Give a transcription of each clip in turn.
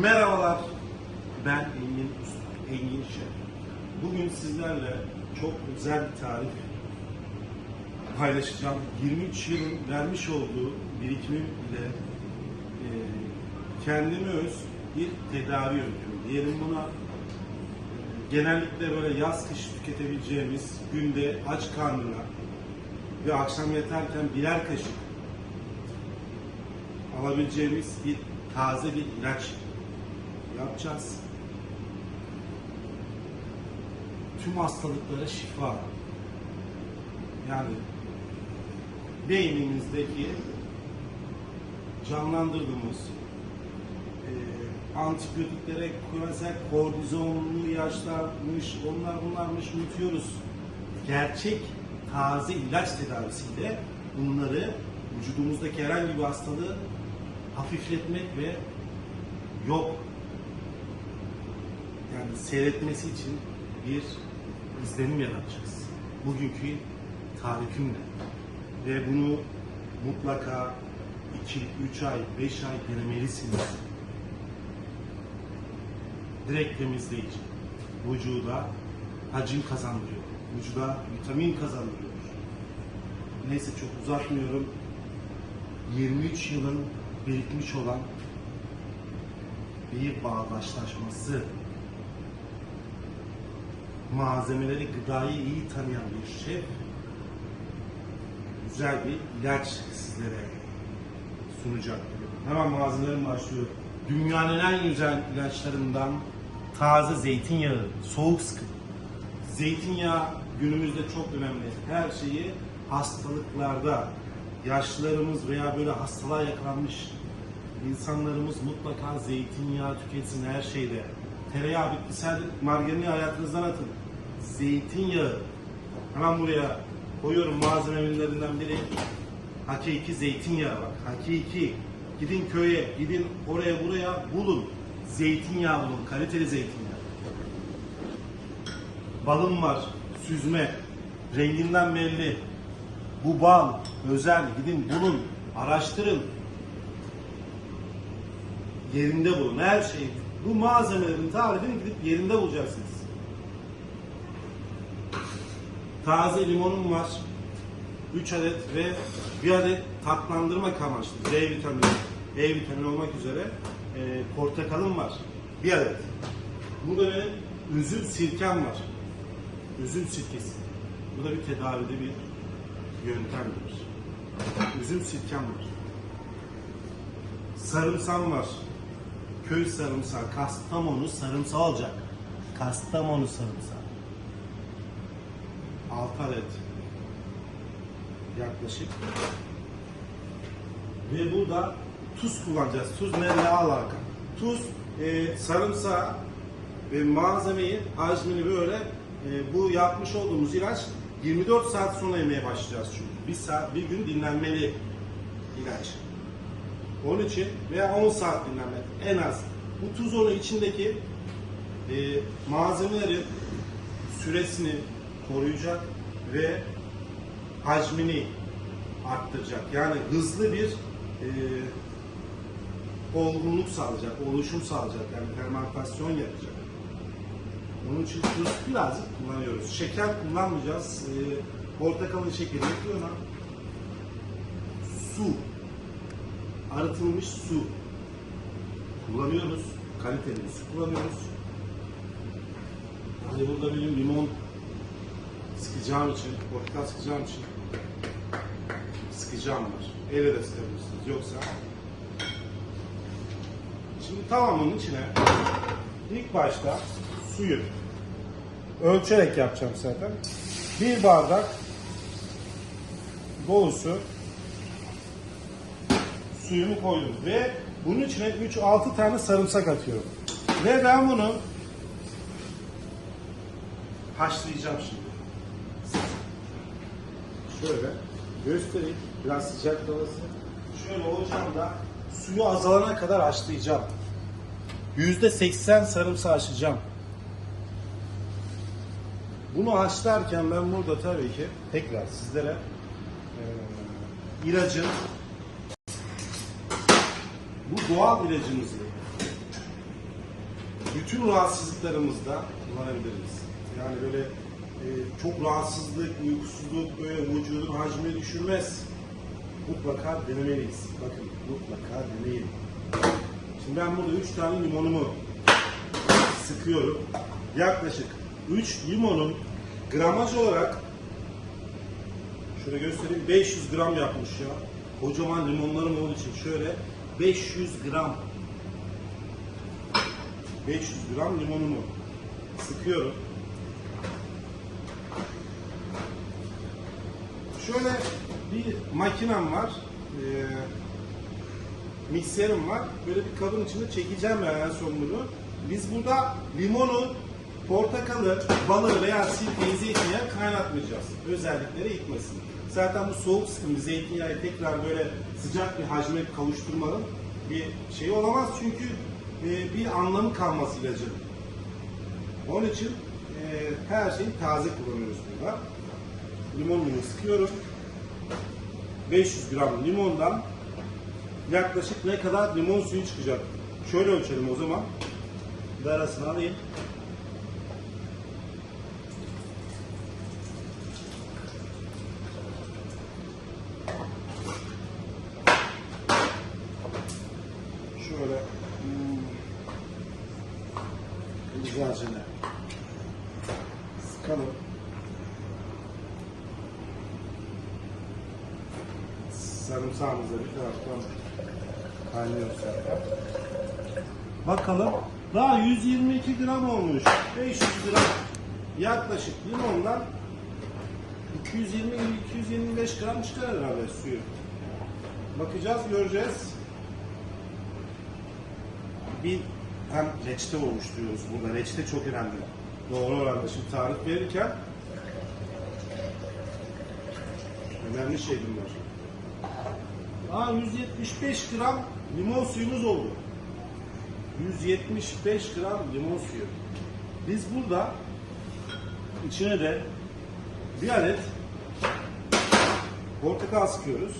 Merhabalar, ben Engin Usta, Engin Şef. Bugün sizlerle çok özel bir tarif paylaşacağım. 23 yılın vermiş olduğu birikimim ile e, kendime öz bir tedavi yöntemi. Diyelim buna genellikle böyle yaz kış tüketebileceğimiz günde aç karnına ve akşam yatarken birer kaşık alabileceğimiz bir taze bir ilaç yapacağız. Tüm hastalıklara şifa. Yani beynimizdeki canlandırdığımız e, antibiyotiklere mesela kortizonlu ilaçlarmış, onlar bunlarmış unutuyoruz. Gerçek taze ilaç tedavisiyle bunları vücudumuzdaki herhangi bir hastalığı hafifletmek ve yok yani seyretmesi için bir izlenim yaratacağız. Bugünkü tarifimle. Ve bunu mutlaka 2, 3 ay, 5 ay denemelisiniz. Direkt temizleyici. Vücuda hacim kazandırıyor. Vücuda vitamin kazandırıyor. Neyse çok uzatmıyorum. 23 yılın birikmiş olan bir bağdaşlaşması, malzemeleri, gıdayı iyi tanıyan bir şef, güzel bir ilaç sizlere sunacak. Hemen malzemelerim başlıyor. Dünyanın en güzel ilaçlarından taze zeytinyağı, soğuk sıkım. Zeytinyağı günümüzde çok önemli. Her şeyi hastalıklarda, yaşlılarımız veya böyle hastalığa yakalanmış insanlarımız mutlaka zeytinyağı tüketsin her şeyde. Tereyağı, bitkisel margarini hayatınızdan atın. Zeytinyağı. Hemen buraya koyuyorum malzemelerinden biri. Hakiki zeytinyağı bak. Hakiki. Gidin köye, gidin oraya buraya bulun. Zeytinyağı bulun. Kaliteli zeytinyağı. Balım var. Süzme. Renginden belli. Bu bal özel. Gidin bulun. Araştırın yerinde bulun. Her şey. Bu malzemelerin tarifini gidip yerinde bulacaksınız. Taze limonum var. 3 adet ve 1 adet tatlandırmak amaçlı. D vitamini, E vitamini olmak üzere e, portakalım var. 1 adet. Burada benim üzüm sirkem var. Üzüm sirkesi. Bu da bir tedavide bir yöntemdir. Üzüm sirkem var. Sarımsam var. Köy sarımsağı, Kastamonu sarımsağı olacak. Kastamonu sarımsağı. 6 adet yaklaşık. Ve burada tuz kullanacağız. Tuz ne, alaka? Tuz e, sarımsağı ve malzemeyi, hacmini böyle e, bu yapmış olduğumuz ilaç 24 saat sonra yemeye başlayacağız çünkü. Bir saat, bir gün dinlenmeli ilaç. Onun için veya 10 saat dinlenme en az. Bu tuz onun içindeki e, malzemelerin süresini koruyacak ve hacmini arttıracak. Yani hızlı bir e, olgunluk sağlayacak, oluşum sağlayacak. Yani fermentasyon yapacak. Onun için tuz birazcık kullanıyoruz. Şeker kullanmayacağız. E, portakalın şekeri yapıyor Su arıtılmış su kullanıyoruz. Kaliteli su kullanıyoruz. Hani burada benim limon sıkacağım için, portakal sıkacağım için sıkacağım var. Elle de sıkabilirsiniz. Yoksa Şimdi tamamının içine ilk başta suyu ölçerek yapacağım zaten. Bir bardak dolusu suyumu koydum ve bunun içine 3-6 tane sarımsak atıyorum. Ve ben bunu haşlayacağım şimdi. Şöyle göstereyim. Biraz sıcak havası. Şöyle ocağımda suyu azalana kadar haşlayacağım. %80 sarımsağı haşlayacağım. Bunu haşlarken ben burada tabii ki tekrar sizlere e, ilacın bu doğal ilacımızı bütün rahatsızlıklarımızda kullanabiliriz. Yani böyle çok rahatsızlık, uykusuzluk, böyle vücudun hacmini düşürmez. Mutlaka denemeliyiz. Bakın mutlaka deneyin. Şimdi ben burada 3 tane limonumu sıkıyorum. Yaklaşık 3 limonun gramaj olarak şöyle göstereyim 500 gram yapmış ya. Kocaman limonlarım olduğu için şöyle 500 gram 500 gram limonumu sıkıyorum. Şöyle bir makinem var. Ee, mikserim var. Böyle bir kabın içinde çekeceğim ben en son bunu. Biz burada limonu, portakalı, balı veya sirkeyi zeytinyağı kaynatmayacağız. Özellikleri gitmesin. Zaten bu soğuk sıkım zeytinyağı tekrar böyle sıcak bir hacme kavuşturmanın bir şeyi olamaz. Çünkü e, bir anlamı kalmaz ilacın. Onun için e, her şeyi taze kullanıyoruz burada. Limonunu sıkıyorum. 500 gram limondan yaklaşık ne kadar limon suyu çıkacak? Şöyle ölçelim o zaman. Darasını alayım. Şöyle hmm, güzelce de Sarımsağımız da bir taraftan kaynıyor zaten. Bakalım. Daha 122 gram olmuş. 500 gram yaklaşık limondan 220-225 gram çıkar herhalde suyu. Bakacağız, göreceğiz. Bir hem reçete oluşturuyoruz burada. Reçete çok önemli. Doğru oranda. Şimdi tarif verirken önemli şey bunlar. Aa 175 gram limon suyumuz oldu. 175 gram limon suyu. Biz burada içine de bir adet portakal sıkıyoruz.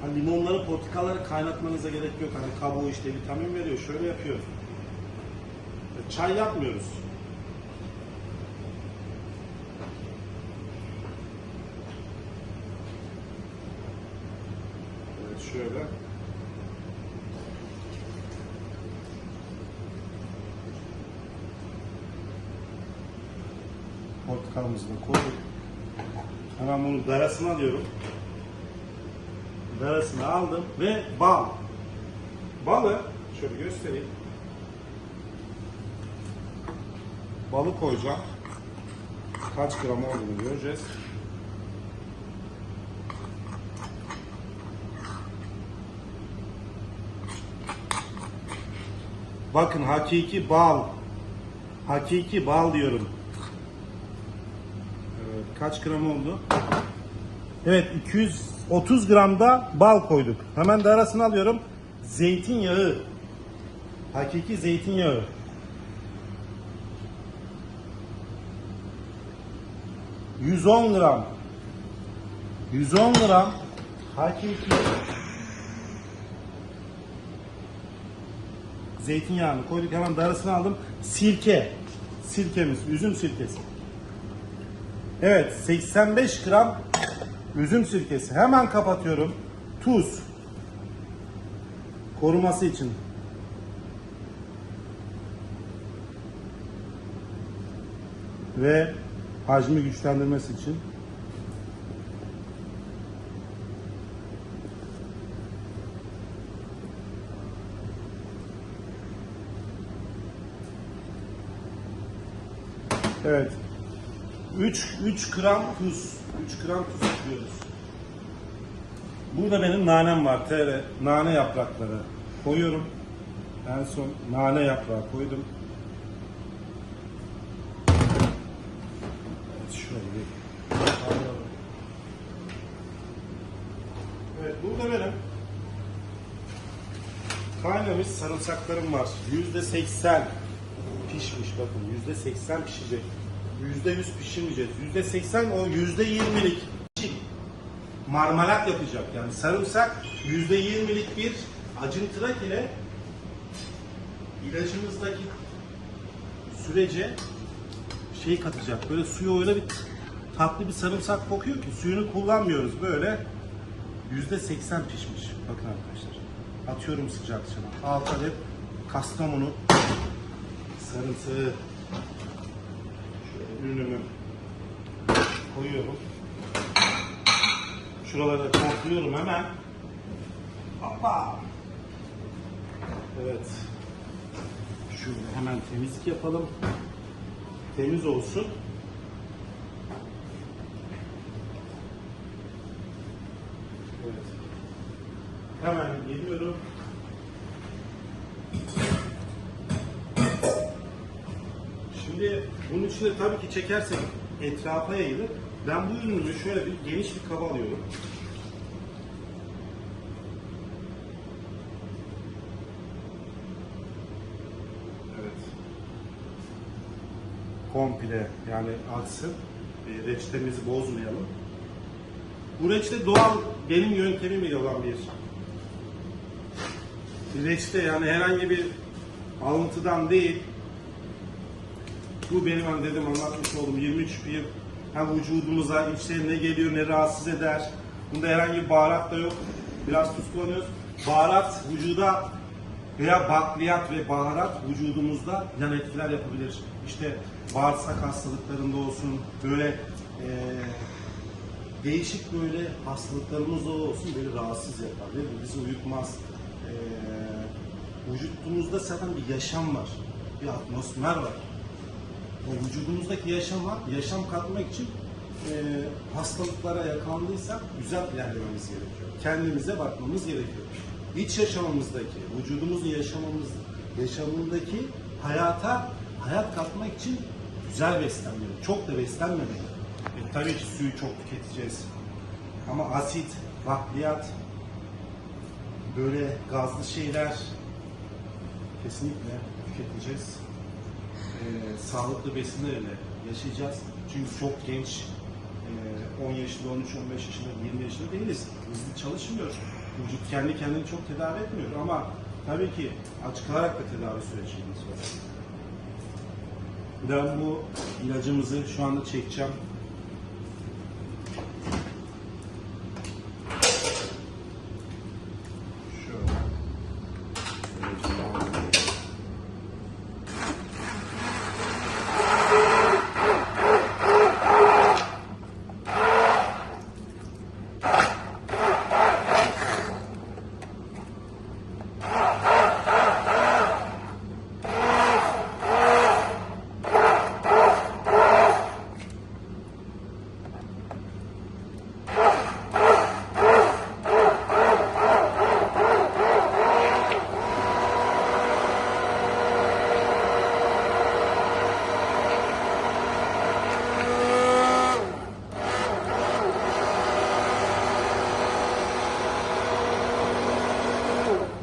Hani limonları, portakalları kaynatmanıza gerek yok. Hani kabuğu işte vitamin veriyor. Şöyle yapıyoruz. Çay yapmıyoruz. Evet şöyle. Da koyduk. Hemen bunu darasına alıyorum. Darasını aldım ve bal. Balı şöyle göstereyim. Balı koyacağım. Kaç gram olduğunu göreceğiz. Bakın hakiki bal. Hakiki bal diyorum. Kaç gram oldu? Evet 230 gram da bal koyduk. Hemen de arasını alıyorum. Zeytinyağı. Hakiki zeytinyağı. ...110 gram... ...110 gram... ...hakiki... ...zeytinyağını koyduk hemen darısını aldım... ...sirke... ...sirkemiz, üzüm sirkesi... Evet 85 gram üzüm sirkesi. Hemen kapatıyorum. Tuz. Koruması için. Ve hacmi güçlendirmesi için. Evet. 3 3 gram tuz. 3 gram tuz ekliyoruz. Burada benim nanem var. TR nane yaprakları koyuyorum. En son nane yaprağı koydum. Evet, alıyorum. Evet burada benim kaynamış sarımsaklarım var. Yüzde seksen pişmiş bakın. Yüzde seksen pişecek. Yüzde yüz pişirmeyeceğiz. Yüzde seksen o yüzde yirmilik marmelat yapacak. Yani sarımsak yüzde yirmilik bir acıntırak ile ilacımızdaki sürece şey katacak. Böyle suyu öyle bir tatlı bir sarımsak kokuyor ki suyunu kullanmıyoruz böyle. Yüzde seksen pişmiş. Bakın arkadaşlar. Atıyorum sıcak çana. Altta hep Kastamonu sarımsağı ürünümü koyuyorum. Şuralara topluyorum hemen. Hoppa. Evet. Şöyle hemen temizlik yapalım. Temiz olsun. Evet. Hemen geliyorum. Şimdi bunun içine tabii ki çekersek etrafa yayılır. Ben bu ürünümü şöyle bir geniş bir kaba alıyorum. Evet. Komple yani aksın. E, reçetemizi bozmayalım. Bu reçete doğal benim yöntemimle olan bir reçete yani herhangi bir alıntıdan değil. Bu benim hani dedim anlatmış olduğum 23 yıl hem vücudumuza içine ne geliyor ne rahatsız eder. Bunda herhangi bir baharat da yok. Biraz tuz kullanıyoruz. Baharat vücuda veya bakliyat ve baharat vücudumuzda yan etkiler yapabilir. İşte bağırsak hastalıklarında olsun böyle eee değişik böyle hastalıklarımız olsun böyle rahatsız yapar değil mi? Bizi uyutmaz. Ee, vücudumuzda zaten bir yaşam var. Bir atmosfer var. O vücudumuzdaki yaşama, yaşam katmak için e, hastalıklara yakalandıysak güzel ilerlememiz gerekiyor. Kendimize bakmamız gerekiyor. İç yaşamımızdaki, vücudumuzun yaşamamız, yaşamındaki hayata hayat katmak için güzel beslenmeli. Çok da beslenmemeli. E, tabii ki suyu çok tüketeceğiz. Ama asit, bakliyat, böyle gazlı şeyler kesinlikle tüketeceğiz. E, sağlıklı besinlerle yaşayacağız. Çünkü çok genç, e, 10 yaşında, 13, 15 yaşında, 20 yaşında değiliz. Hızlı çalışmıyoruz. Vücut kendi kendini çok tedavi etmiyor ama tabii ki aç kalarak da tedavi sürecimiz var. Ben bu ilacımızı şu anda çekeceğim.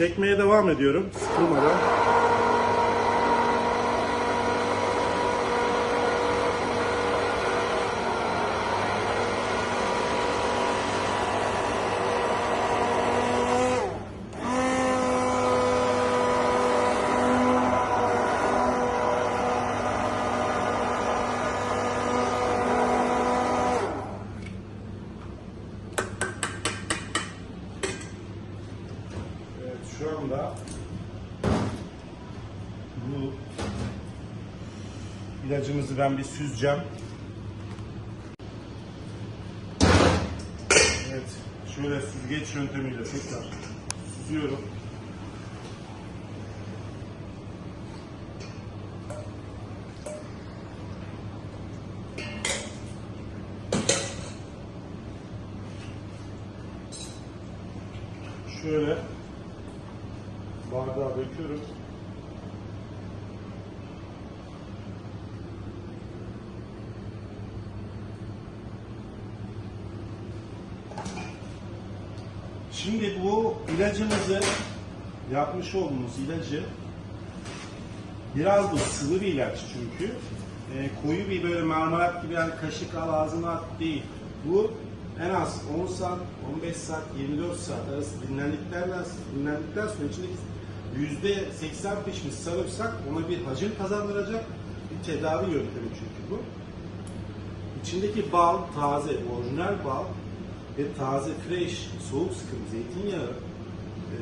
Çekmeye devam ediyorum sıkılmadan. Anda bu ilacımızı ben bir süzeceğim. Evet şöyle süzgeç yöntemiyle tekrar süzüyorum. Şöyle bardağa döküyorum. Şimdi bu ilacımızı yapmış olduğumuz ilacı biraz bu sıvı bir ilaç çünkü. Ee, koyu bir böyle marmelat gibi yani kaşık al ağzına at değil. Bu en az 10 saat, 15 saat, 24 saat arası dinlendikten, dinlendikten sonra içindeki yüzde 80 pişmiş sarımsak ona bir hacim kazandıracak bir tedavi yöntemi çünkü bu. İçindeki bal, taze, orijinal bal ve taze, fresh, soğuk sıkım zeytinyağı, e,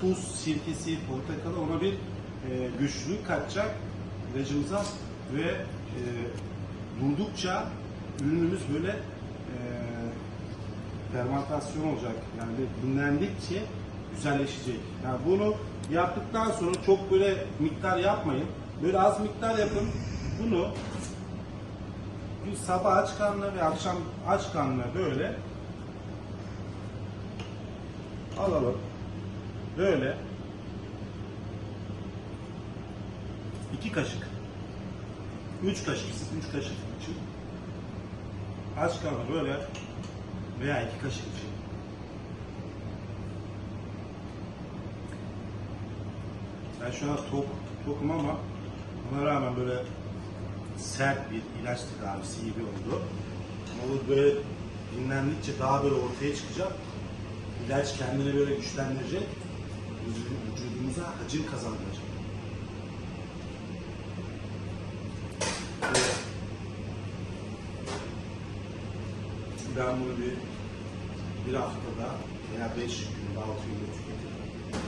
tuz, sirkesi, portakalı ona bir e, güçlülük katacak ilacımıza ve e, durdukça ürünümüz böyle e, fermentasyon olacak. Yani dinlendikçe güzelleşecek. Yani bunu yaptıktan sonra çok böyle miktar yapmayın. Böyle az miktar yapın. Bunu bir sabah aç karnına ve akşam aç karnına böyle alalım. Böyle iki kaşık üç kaşık, üç kaşık için aç karnına böyle veya iki kaşık için ben şu an tok, tokum ama ona rağmen böyle sert bir ilaç tedavisi gibi oldu. Ama bu böyle dinlendikçe daha böyle ortaya çıkacak. İlaç kendini böyle güçlendirecek. vücudu- Vücudumuza hacim kazandıracak. Evet. Ben bunu bir, bir haftada veya beş gün, altı günde tüketirim.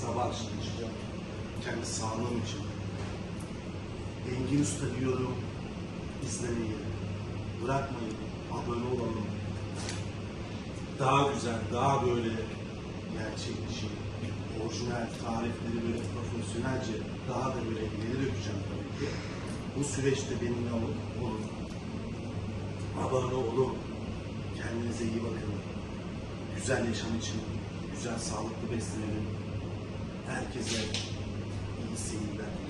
Sabah akşam içeceğim. Kendi sağlığım için. Engin Usta diyorum. İzlemeyi, bırakmayın, abone olalım. Daha güzel, daha böyle gerçekçi, orijinal tarifleri böyle profesyonelce daha da böyle ileri dökeceğim tabii ki. Bu süreçte benimle olun, olun. Abone olun. Kendinize iyi bakın. Güzel yaşam için, güzel sağlıklı beslenelim. Herkese sim segura.